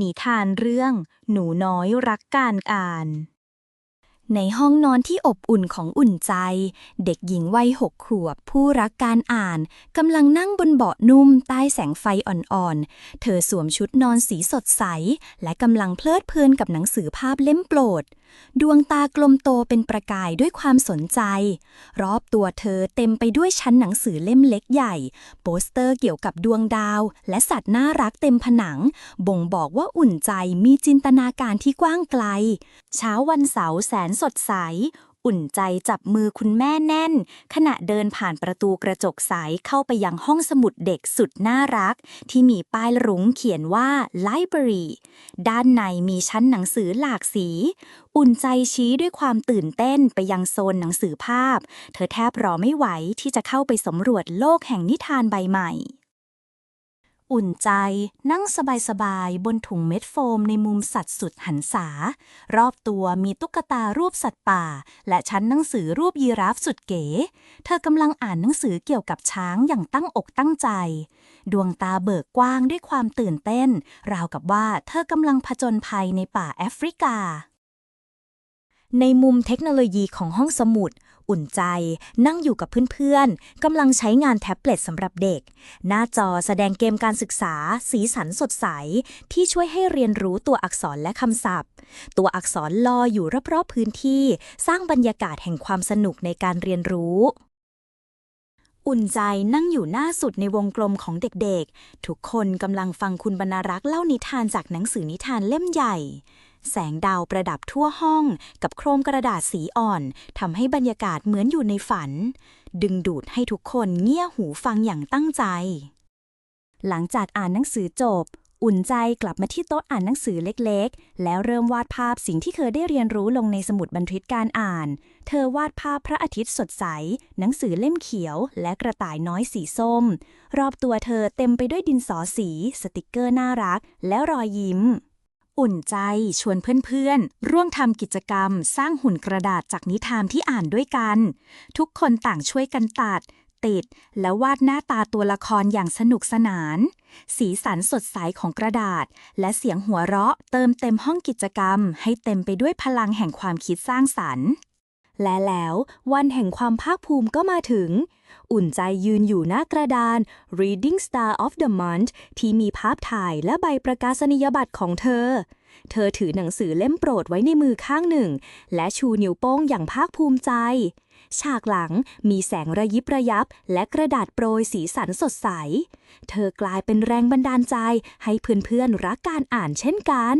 นิทานเรื่อง หนูน้อยรักการอ่าน ในห้องนอนที่อบอุ่นของอุ่นใจ เด็กหญิงวัยหกขวบ ผู้รักการอ่านกำลังนั่งบนเบาะนุ่มใต้แสงไฟอ่อนๆ เธอสวมชุดนอนสีสดใส และกำลังเพลิดเพลินกับหนังสือภาพเล่มโปรด ดวงตากลมโตเป็นประกายด้วยความสนใจ รอบตัวเธอเต็มไปด้วยชั้นหนังสือเล่มเล็กใหญ่ โปสเตอร์เกี่ยวกับดวงดาว และสัตว์น่ารักเต็มผนัง บ่งบอกว่าอุ่นใจมีจินตนาการที่กว้างไกล เช้าวันเสาร์แสนสดใส อุ่นใจจับมือคุณแม่แน่น ขณะเดินผ่านประตูกระจกใสเข้าไปยังห้องสมุดเด็กสุดน่ารัก ที่มีป้ายรุ้งเขียนว่า Library ด้านในมีชั้นหนังสือหลากสี อุ่นใจชี้ด้วยความตื่นเต้นไปยังโซนหนังสือภาพ เธอแทบรอไม่ไหวที่จะเข้าไปสำรวจโลกแห่งนิทานใบใหม่ อุ่นใจ นั่งสบายๆ บนถุงเม็ดโฟมในมุมสัตว์สุดหันษา รอบตัวมีตุ๊กตารูปสัตว์ป่า และชั้นหนังสือรูปยีราฟสุดเก๋ เธอกำลังอ่านหนังสือเกี่ยวกับช้างอย่างตั้งอกตั้งใจ ดวงตาเบิกกว้างด้วยความตื่นเต้น ราวกับว่าเธอกำลังผจญภัยในป่าแอฟริกา ในมุมเทคโนโลยีของห้องสมุด อุ่นใจ นั่งอยู่กับเพื่อนๆกำลังใช้งานแท็บเล็ตสำหรับเด็ก หน้าจอแสดงเกมการศึกษา สีสันสดใส ที่ช่วยให้เรียนรู้ตัวอักษรและคำศัพท์ ตัวอักษรลอยอยู่รอบๆพื้นที่ สร้างบรรยากาศแห่งความสนุกในการเรียนรู้อุ่นใจนั่งอยู่หน้าสุดในวงกลมของเด็กๆ ทุกคนกำลังฟังคุณบรรณรักษ์เล่านิทานจากหนังสือนิทานเล่มใหญ่ แสงดาวประดับทั่วห้อง กับโครมกระดาษสีอ่อนทำให้บรรยากาศเหมือนอยู่ในฝัน ดึงดูดให้ทุกคนเงี่ยหูฟังอย่างตั้งใจ หลังจากอ่านหนังสือจบ อุ่นใจกลับมาที่โต๊ะอ่านหนังสือเล็กๆ แล้วเริ่มวาดภาพสิ่งที่เคยได้เรียนรู้ลงในสมุดบันทึกการอ่าน เธอวาดภาพพระอาทิตย์สดใส หนังสือเล่มเขียว และกระต่ายน้อยสีส้ม รอบตัวเธอเต็มไปด้วยดินสอสี สติกเกอร์น่ารัก และรอยยิ้ม อุ่นใจชวนเพื่อนๆ ร่วมทำกิจกรรม สร้างหุ่นกระดาษจากนิทานที่อ่านด้วยกัน ทุกคนต่างช่วยกันตัด ติด และวาดหน้าตาตัวละครอย่างสนุกสนาน สีสันสดใสของกระดาษ และเสียงหัวเราะเติมเต็มห้องกิจกรรม ให้เต็มไปด้วยพลังแห่งความคิดสร้างสรรค์ และแล้ววันแห่งความภาคภูมิก็มาถึง อุ่นใจยืนอยู่หน้ากระดาน Reading Star of the Month ที่มีภาพถ่ายและใบประกาศนียบัตรของเธอ เธอถือหนังสือเล่มโปรดไว้ในมือข้างหนึ่ง และชูนิ้วโป้งอย่างภาคภูมิใจ ฉากหลังมีแสงระยิบระยับ และกระดาษโปรยสีสันสดใส เธอกลายเป็นแรงบันดาลใจให้เพื่อนๆรักการอ่านเช่นกัน